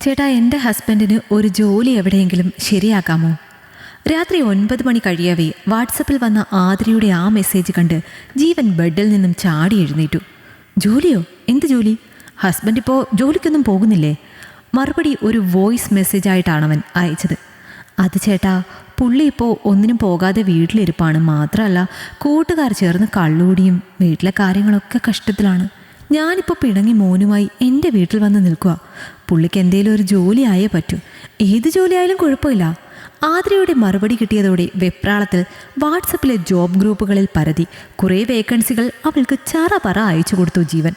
ചേട്ടാ എന്റെ ഹസ്ബൻഡിന് ഒരു ജോലി എവിടെയെങ്കിലും ശരിയാക്കാമോ? രാത്രി ഒൻപത് മണി കഴിയവേ വാട്സപ്പിൽ വന്ന ആതിരയുടെ ആ മെസ്സേജ് കണ്ട് ജീവൻ ബെഡിൽ നിന്നും ചാടി എഴുന്നേറ്റു. ജോലിയോ? എന്ത് ജോലി? ഹസ്ബൻഡ് ഇപ്പോൾ ജോലിക്കൊന്നും പോകുന്നില്ലേ? മറുപടി ഒരു വോയിസ് മെസ്സേജ് ആയിട്ടാണ് അവൻ അയച്ചത്. അത് ചേട്ടാ പുള്ളി ഇപ്പോൾ ഒന്നിനും പോകാതെ വീട്ടിലിരിപ്പാണ്. മാത്രമല്ല കൂട്ടുകാർ ചേർന്ന് കള്ളൂടിയും വീട്ടിലെ കാര്യങ്ങളൊക്കെ കഷ്ടത്തിലാണ്. ഞാനിപ്പോൾ പിണങ്ങി മോനുമായി എന്റെ വീട്ടിൽ വന്ന് നിൽക്കുക പുള്ളിക്ക് എന്തേലും ഒരു ജോലി ആയേ പറ്റൂ. ഏത് ജോലിയായാലും കുഴപ്പമില്ല. ആതിരയുടെ മറുപടി കിട്ടിയതോടെ വെപ്രാളത്തിൽ വാട്സപ്പിലെ ജോബ് ഗ്രൂപ്പുകളിൽ പരതി കുറേ വേക്കൻസികൾ അവൾക്ക് ചറ പറ അയച്ചു കൊടുത്തു ജീവൻ.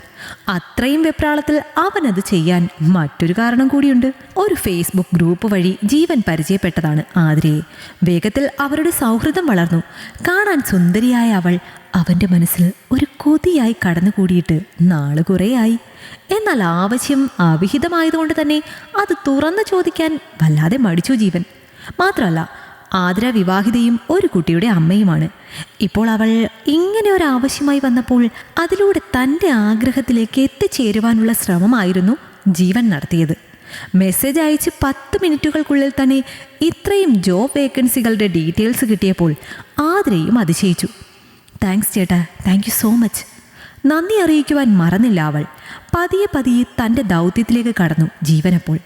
അത്രയും വെപ്രാളത്തിൽ അവനത് ചെയ്യാൻ മറ്റൊരു കാരണം കൂടിയുണ്ട്. ഒരു ഫേസ്ബുക്ക് ഗ്രൂപ്പ് വഴി ജീവൻ പരിചയപ്പെട്ടതാണ് ആതിരയെ. വേഗത്തിൽ അവരുടെ സൗഹൃദം വളർന്നു. കാണാൻ സുന്ദരിയായ അവൾ അവന്റെ മനസ്സിൽ ഒരു കൊതിയായി കടന്നുകൂടിയിട്ട് നാൾ കുറേയായി. എന്നാൽ ആവശ്യം അവിഹിതമായതുകൊണ്ട് തന്നെ അത് തുറന്നു ചോദിക്കാൻ വല്ലാതെ മടിച്ചു ജീവൻ. മാത്രമല്ല ആതിര വിവാഹിതയും ഒരു കുട്ടിയുടെ അമ്മയുമാണ്. ഇപ്പോൾ അവൾ ഇങ്ങനെ ഒരു ആവശ്യമായി വന്നപ്പോൾ അതിലൂടെ തന്റെ ആഗ്രഹത്തിലേക്ക് എത്തിച്ചേരുവാനുള്ള ശ്രമമായിരുന്നു ജീവൻ നടത്തിയത്. മെസ്സേജ് അയച്ച് പത്ത് മിനിറ്റുകൾക്കുള്ളിൽ തന്നെ ഇത്രയും ജോബ് വേക്കൻസികളുടെ ഡീറ്റെയിൽസ് കിട്ടിയപ്പോൾ ആതിരയും അതിശയിച്ചു. താങ്ക്സ് ചേട്ടാ. താങ്ക് യു സോ മച്ച് നന്ദി അറിയിക്കുവാൻ മറന്നില്ല അവൾ. പതിയെ പതിയെ തന്റെ ദൗത്യത്തിലേക്ക് കടന്നു ജീവനപ്പോൾ.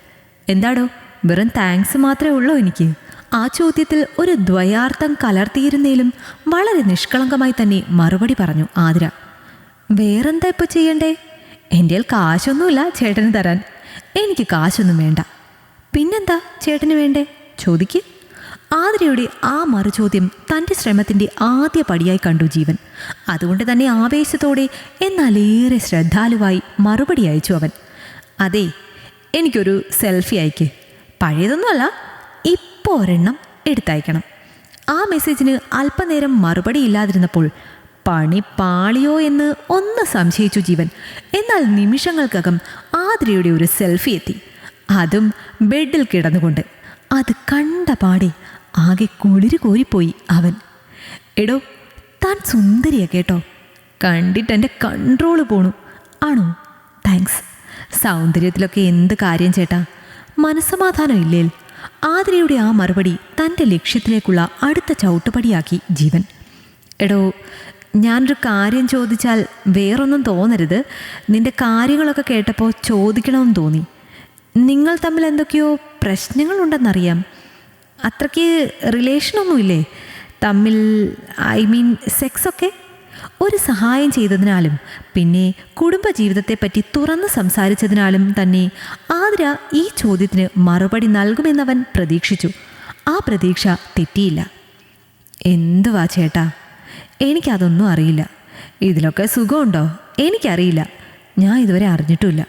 എന്താടോ? വെറും താങ്ക്സ് മാത്രമേ ഉള്ളൂ എനിക്ക്. ആ ചോദ്യത്തിൽ ഒരു ദ്വയാർത്ഥം കലർത്തിയിരുന്നേലും വളരെ നിഷ്കളങ്കമായി തന്നെ മറുപടി പറഞ്ഞു ആതിര. വേറെന്താ ഇപ്പോൾ ചെയ്യണ്ടേ? എന്റെ കാശൊന്നുമില്ല ചേട്ടന് തരാൻ. എനിക്ക് കാശൊന്നും വേണ്ട. പിന്നെന്താ ചേട്ടന് വേണ്ടേ? ചോദിക്ക്. ആതിരയുടെ ആ മറുചോദ്യം തന്റെ ശ്രമത്തിന്റെ ആദ്യ പടിയായി കണ്ടു ജീവൻ. അതുകൊണ്ട് തന്നെ ആവേശത്തോടെ എന്നാൽ ഏറെ ശ്രദ്ധാലുവായി മറുപടി അയച്ചു അവൻ. അതെ എനിക്കൊരു സെൽഫി അയക്ക്. പഴയതൊന്നുമല്ല ഇപ്പോൾ ഒരെണ്ണം എടുത്തയക്കണം. ആ മെസ്സേജിന് അല്പനേരം മറുപടി ഇല്ലാതിരുന്നപ്പോൾ പണി പാളിയോ എന്ന് ഒന്ന് സംശയിച്ചു ജീവൻ. എന്നാൽ നിമിഷങ്ങൾക്കകം ആതിരയുടെ ഒരു സെൽഫി എത്തി. അതും ബെഡിൽ കിടന്നുകൊണ്ട്. അത് കണ്ട പാടെ ആകെ കുളിര് കോരിപ്പോയി അവൻ. എടോ താൻ സുന്ദരിയാ കേട്ടോ. കണ്ടിട്ട് എന്റെ കൺട്രോൾ പോണു. ആണോ? താങ്ക്സ് സൗന്ദര്യത്തിലൊക്കെ എന്ത് കാര്യം ചേട്ടാ? മനസ്സമാധാനം ഇല്ലേൽ. ആതിരയുടെ ആ മറുപടി തന്റെ ലക്ഷ്യത്തിലേക്കുള്ള അടുത്ത ചവിട്ടുപടിയാക്കി ജീവൻ. എടോ ഞാനൊരു കാര്യം ചോദിച്ചാൽ വേറൊന്നും തോന്നരുത്. നിന്റെ കാര്യങ്ങളൊക്കെ കേട്ടപ്പോൾ ചോദിക്കണമെന്ന് തോന്നി. നിങ്ങൾ തമ്മിൽ എന്തൊക്കെയോ പ്രശ്നങ്ങളുണ്ടെന്നറിയാം. അത്രയ്ക്ക് റിലേഷനൊന്നുമില്ലേ തമ്മിൽ ഐ മീൻ സെക്സൊക്കെ ഒരു സഹായം ചെയ്തതിനാലും പിന്നെ കുടുംബജീവിതത്തെപ്പറ്റി തുറന്ന് സംസാരിച്ചതിനാലും തന്നെ ആതിര ഈ ചോദ്യത്തിന് മറുപടി നൽകുമെന്നവൻ പ്രതീക്ഷിച്ചു. ആ പ്രതീക്ഷ തെറ്റിയില്ല. എന്തുവാ ചേട്ടാ? എനിക്കതൊന്നും അറിയില്ല. ഇതിലൊക്കെ സുഖമുണ്ടോ? എനിക്കറിയില്ല. ഞാൻ ഇതുവരെ അറിഞ്ഞിട്ടുമില്ല.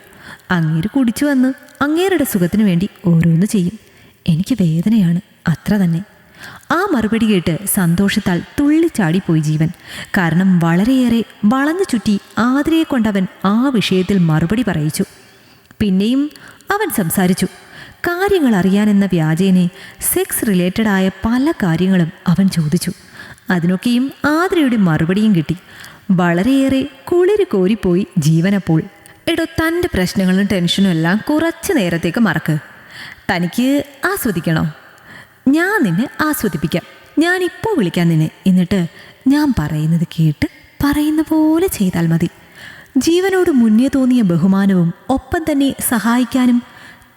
അങ്ങേര് കുടിച്ചു വന്ന് അങ്ങേരുടെ സുഖത്തിന് വേണ്ടി ഓരോന്ന് ചെയ്യും. എനിക്ക് വേദനയാണ്. അത്ര തന്നെ. ആ മറുപടി കേട്ട് സന്തോഷത്താൽ തുള്ളിച്ചാടിപ്പോയി ജീവൻ. കാരണം വളരെയേറെ വളഞ്ഞു ചുറ്റി ആതിരയെ കൊണ്ടവൻ ആ വിഷയത്തിൽ മറുപടി പറയിച്ചു. പിന്നെയും അവൻ സംസാരിച്ചു. കാര്യങ്ങൾ അറിയാനെന്ന വ്യാജേനെ സെക്സ് റിലേറ്റഡ് ആയ പല കാര്യങ്ങളും അവൻ ചോദിച്ചു. അതിനൊക്കെയും ആതിരയുടെ മറുപടിയും കിട്ടി. വളരെയേറെ കുളിര് കോരിപ്പോയി ജീവനപ്പോൾ. എടോ തന്റെ പ്രശ്നങ്ങളും ടെൻഷനും എല്ലാം കുറച്ച് നേരത്തേക്ക് മറക്ക്. തനിക്ക് ആസ്വദിക്കണോ. ഞാൻ നിന്നെ ആസ്വദിപ്പിക്കാം. ഞാൻ ഇപ്പോൾ വിളിക്കാം നിന്നെ. എന്നിട്ട് ഞാൻ പറയുന്നത് കേട്ട് പറയുന്ന പോലെ ചെയ്താൽ മതി. ജീവനോട് മുന്നേ തോന്നിയ ബഹുമാനവും ഒപ്പം തന്നെ സഹായിക്കാനും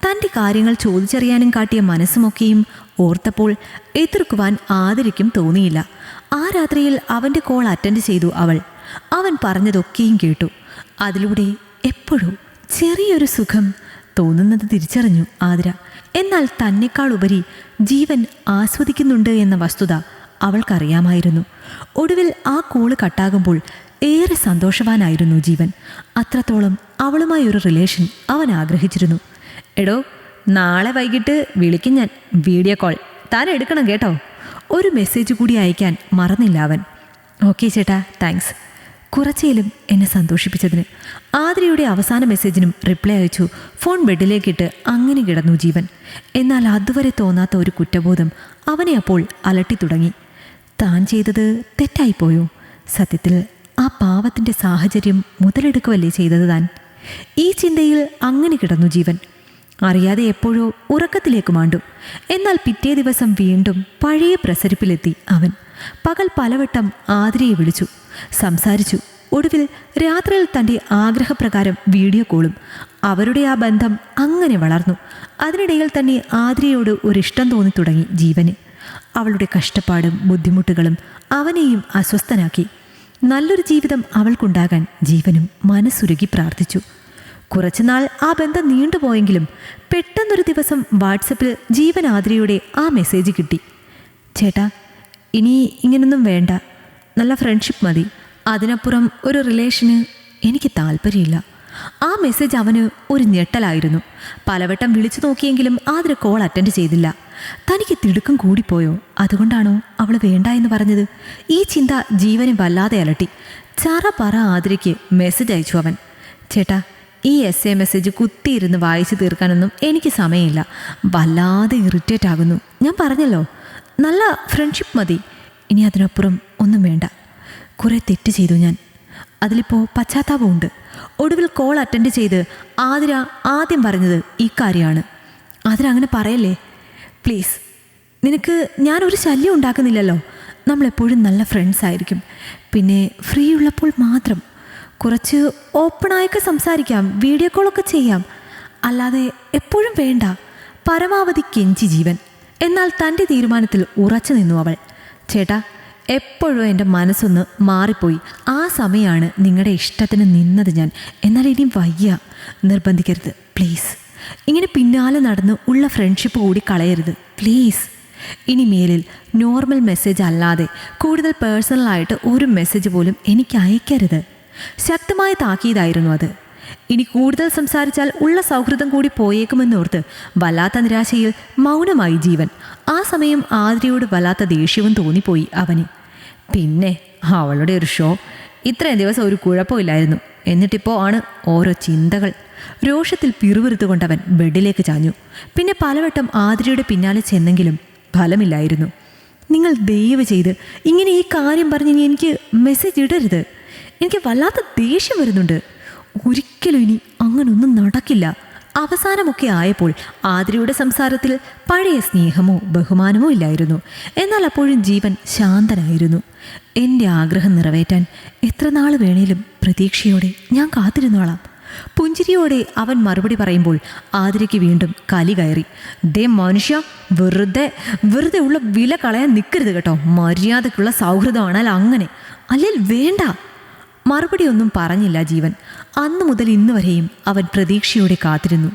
തന്റെ കാര്യങ്ങൾ ചോദിച്ചറിയാനും കാട്ടിയ മനസ്സുമൊക്കെയും ഓർത്തപ്പോൾ എതിർക്കുവാൻ ആദരിക്കും തോന്നിയില്ല. ആ രാത്രിയിൽ അവന്റെ കോൾ അറ്റൻഡ് ചെയ്തു അവൾ. അവൻ പറഞ്ഞതൊക്കെയും കേട്ടു. അതിലൂടെ എപ്പോഴും ചെറിയൊരു സുഖം തോന്നുന്നത് തിരിച്ചറിഞ്ഞു ആതിര. എന്നാൽ തന്നെക്കാൾ ഉപരി ജീവൻ ആസ്വദിക്കുന്നുണ്ട് എന്ന വസ്തുത അവൾക്കറിയാമായിരുന്നു. ഒടുവിൽ ആ കോൾ കട്ടാകുമ്പോൾ ഏറെ സന്തോഷവാനായിരുന്നു ജീവൻ. അത്രത്തോളം അവളുമായി ഒരു റിലേഷൻ അവൻ ആഗ്രഹിച്ചിരുന്നു. എടോ നാളെ വൈകിട്ട് വിളിക്കും ഞാൻ. വീഡിയോ കോൾ താൻ എടുക്കണം കേട്ടോ. ഒരു മെസ്സേജ് കൂടി അയക്കാൻ മറന്നില്ല അവൻ. ഓക്കെ ചേട്ടാ താങ്ക്സ് കുറച്ചേലും എന്നെ സന്തോഷിപ്പിച്ചതിന്. ആതിരയുടെ അവസാന മെസ്സേജിനും റിപ്ലൈ അയച്ചു. ഫോൺ ബെഡിലേക്കിട്ട് അങ്ങനെ കിടന്നു ജീവൻ. എന്നാൽ അതുവരെ തോന്നാത്ത ഒരു കുറ്റബോധം അവനെ അപ്പോൾ അലട്ടി തുടങ്ങി. താൻ ചെയ്തത് തെറ്റായിപ്പോയോ? സത്യത്തിൽ ആ പാവത്തിന്റെ സാഹചര്യം മുതലെടുക്കുവല്ലേ ചെയ്തത് താൻ? ഈ ചിന്തയിൽ അങ്ങനെ കിടന്നു ജീവൻ. അറിയാതെ എപ്പോഴോ ഉറക്കത്തിലേക്ക് മാണ്ടു. എന്നാൽ പിറ്റേ ദിവസം വീണ്ടും പഴയ പ്രസരിപ്പിലെത്തി അവൻ. പകൽ പലവട്ടം ആതിരയെ വിളിച്ചു. സംസാരിച്ചു. ഒടുവിൽ രാത്രിയിൽ തന്റെ ആഗ്രഹപ്രകാരം വീഡിയോ കോളും. അവരുടെ ആ ബന്ധം അങ്ങനെ വളർന്നു. അതിനിടയിൽ തന്നെ ആതിരയോട് ഒരിഷ്ടം തോന്നി തുടങ്ങി ജീവന്. അവളുടെ കഷ്ടപ്പാടും ബുദ്ധിമുട്ടുകളും അവനെയും അസ്വസ്ഥനാക്കി. നല്ലൊരു ജീവിതം അവൾക്കുണ്ടാകാൻ ജീവനും മനസ്സുരുകി പ്രാർത്ഥിച്ചു. കുറച്ചുനാൾ ആ ബന്ധം നീണ്ടുപോയെങ്കിലും പെട്ടെന്നൊരു ദിവസം വാട്സപ്പിൽ ജീവൻ ആതിരയുടെ ആ മെസ്സേജ് കിട്ടി. ചേട്ടാ ഇനി ഇങ്ങനൊന്നും വേണ്ട. നല്ല ഫ്രണ്ട്ഷിപ്പ് മതി. അതിനപ്പുറം ഒരു റിലേഷന് എനിക്ക് താല്പര്യമില്ല. ആ മെസ്സേജ് അവന് ഒരു ഞെട്ടലായിരുന്നു. പലവട്ടം വിളിച്ചു നോക്കിയെങ്കിലും ആതിര കോൾ അറ്റൻഡ് ചെയ്തില്ല. തനിക്ക് തിടുക്കം കൂടിപ്പോയോ? അതുകൊണ്ടാണോ അവൾ വേണ്ട എന്ന് പറഞ്ഞത്? ഈ ചിന്ത ജീവനെ വല്ലാതെ അലട്ടി. ചറ പറ ആതിരയ്ക്ക് മെസ്സേജ് അയച്ചു അവൻ. ചേട്ടാ ഈ എസ് എ മെസ്സേജ് കുത്തിയിരുന്ന് വായിച്ചു തീർക്കാനൊന്നും എനിക്ക് സമയമില്ല. വല്ലാതെ ഇറിറ്റേറ്റ് ആകുന്നു. ഞാൻ പറഞ്ഞല്ലോ. നല്ല ഫ്രണ്ട്ഷിപ്പ് മതി. ഇനി അതിനപ്പുറം ഒന്നും വേണ്ട. കുറേ തെറ്റ് ചെയ്തു ഞാൻ. അതിലിപ്പോൾ പശ്ചാത്താപമുണ്ട് ഒടുവിൽ കോൾ അറ്റൻഡ് ചെയ്ത് ആതിര ആദ്യം പറഞ്ഞത് ഈ കാര്യമാണ്. ആതിര അങ്ങനെ പറയല്ലേ? പ്ലീസ് നിനക്ക് ഞാനൊരു ശല്യം ഉണ്ടാക്കുന്നില്ലല്ലോ. നമ്മളെപ്പോഴും നല്ല ഫ്രണ്ട്സ് ആയിരിക്കും. പിന്നെ ഫ്രീ ഉള്ളപ്പോൾ മാത്രം. കുറച്ച് ഓപ്പണായൊക്കെ സംസാരിക്കാം വീഡിയോ കോളൊക്കെ ചെയ്യാം. അല്ലാതെ എപ്പോഴും വേണ്ട. പരമാവധി കെഞ്ചി ജീവൻ. എന്നാൽ തന്റെ തീരുമാനത്തിൽ ഉറച്ചു നിന്നു അവൾ. ചേട്ടാ എപ്പോഴും എന്റെ മനസ്സൊന്ന് മാറിപ്പോയി. ആ സമയമാണ് നിങ്ങളുടെ ഇഷ്ടത്തിന് നിന്നത് ഞാൻ. എന്നാൽ ഇനി വയ്യ. നിർബന്ധിക്കരുത്. പ്ലീസ് ഇങ്ങനെ പിന്നാലെ നടന്ന് ഉള്ള ഫ്രണ്ട്ഷിപ്പ് കൂടി കളയരുത്. പ്ലീസ് ഇനി മേലിൽ നോർമൽ മെസ്സേജ് അല്ലാതെ കൂടുതൽ പേഴ്സണലായിട്ട് ഒരു മെസ്സേജ് പോലും എനിക്ക് അയക്കരുത്. ശക്തമായ താക്കീതായിരുന്നു അത്. ഇനി കൂടുതൽ സംസാരിച്ചാൽ ഉള്ള സൗഹൃദം കൂടി പോയേക്കുമെന്നോർത്ത് വല്ലാത്ത നിരാശയിൽ മൗനമായി ജീവൻ. ആ സമയം ആതിരയോട് വല്ലാത്ത ദേഷ്യവും തോന്നിപ്പോയി അവന്. പിന്നെ അവളുടെ ഒരു ഷോ. ഇത്രയും ദിവസം ഒരു കുഴപ്പമില്ലായിരുന്നു എന്നിട്ടിപ്പോൾ ആണ് ഓരോ ചിന്തകൾ. രോഷത്തിൽ പിറുപിറുത്തുകൊണ്ടവൻ ബെഡിലേക്ക് ചാഞ്ഞു. പിന്നെ പലവട്ടം ആതിരയുടെ പിന്നാലെ ചെന്നെങ്കിലും ഫലമില്ലായിരുന്നു. നിങ്ങൾ ദയവ് ചെയ്ത് ഇങ്ങനെ ഈ കാര്യം പറഞ്ഞ് എനിക്ക് മെസ്സേജ് ഇടരുത്. എനിക്ക് വല്ലാത്ത ദേഷ്യം വരുന്നുണ്ട്. ഒരിക്കലും ഇനി അങ്ങനൊന്നും നടക്കില്ല. അവസാനമൊക്കെ ആയപ്പോൾ ആതിരയുടെ സംസാരത്തിൽ പഴയ സ്നേഹമോ ബഹുമാനമോ ഇല്ലായിരുന്നു. എന്നാൽ അപ്പോഴും ജീവൻ ശാന്തനായിരുന്നു. എന്റെ ആഗ്രഹം നിറവേറ്റാൻ എത്ര നാൾ വേണേലും പ്രതീക്ഷയോടെ ഞാൻ കാത്തിരുന്നോളാം. പുഞ്ചിരിയോടെ അവൻ മറുപടി പറയുമ്പോൾ ആതിരയ്ക്ക് വീണ്ടും കലി കയറി. ദേ മനുഷ്യ വെറുതെ വെറുതെ ഉള്ള വില കളയാൻ നിൽക്കരുത് കേട്ടോ. മര്യാദക്കുള്ള സൗഹൃദമാണാൽ അങ്ങനെ. അല്ലെങ്കിൽ വേണ്ട. മറുപടിയൊന്നും പറഞ്ഞില്ല ജീവൻ. അന്നു മുതൽ ഇന്ന് വരെയും അവൻ പ്രതീക്ഷയോടെ കാത്തിരുന്നു.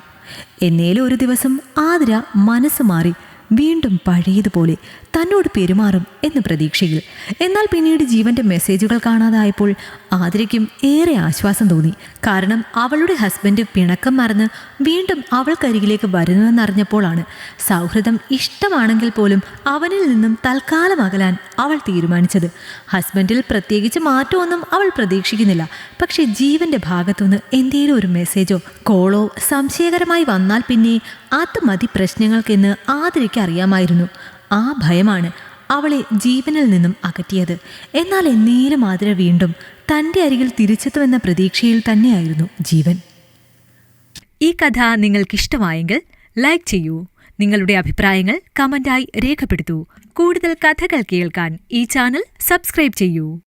എന്നേലും ഒരു ദിവസം ആതിര മനസ്സ് മാറി വീണ്ടും പഴയതുപോലെ തന്നോട് പെരുമാറും എന്ന് പ്രതീക്ഷയിൽ. എന്നാൽ പിന്നീട് ജീവന്റെ മെസ്സേജുകൾ കാണാതായപ്പോൾ ആതിരയ്ക്കും ഏറെ ആശ്വാസം തോന്നി. കാരണം അവളുടെ ഹസ്ബൻഡ് പിണക്കം മറന്ന് വീണ്ടും അവൾക്കരികിലേക്ക് വരുന്നുവെന്നറിഞ്ഞപ്പോഴാണ് സൗഹൃദം ഇഷ്ടമാണെങ്കിൽ പോലും അവനിൽ നിന്നും തൽക്കാലം അകലാൻ അവൾ തീരുമാനിച്ചത്. ഹസ്ബൻഡിൽ പ്രത്യേകിച്ച് മാറ്റമൊന്നും അവൾ പ്രതീക്ഷിക്കുന്നില്ല. പക്ഷേ ജീവന്റെ ഭാഗത്തുനിന്ന് എന്തെങ്കിലും ഒരു മെസ്സേജോ കോളോ സംശയകരമായി വന്നാൽ പിന്നെ അത് മതി പ്രശ്നങ്ങൾക്കെന്ന് ആതിരയ്ക്ക് അറിയാമായിരുന്നു. ആ ഭയമാണ് അവളെ ജീവനിൽ നിന്നും അകറ്റിയത്. എന്നാൽ എന്നേലും ആതിര വീണ്ടും തന്റെ അരികിൽ തിരിച്ചെത്തുമെന്ന പ്രതീക്ഷയിൽ തന്നെയായിരുന്നു ജീവൻ. ഈ കഥ നിങ്ങൾക്കിഷ്ടമായെങ്കിൽ ലൈക്ക് ചെയ്യൂ. നിങ്ങളുടെ അഭിപ്രായങ്ങൾ കമന്റായി രേഖപ്പെടുത്തൂ. കൂടുതൽ കഥകൾ കേൾക്കാൻ ഈ ചാനൽ സബ്സ്ക്രൈബ് ചെയ്യൂ.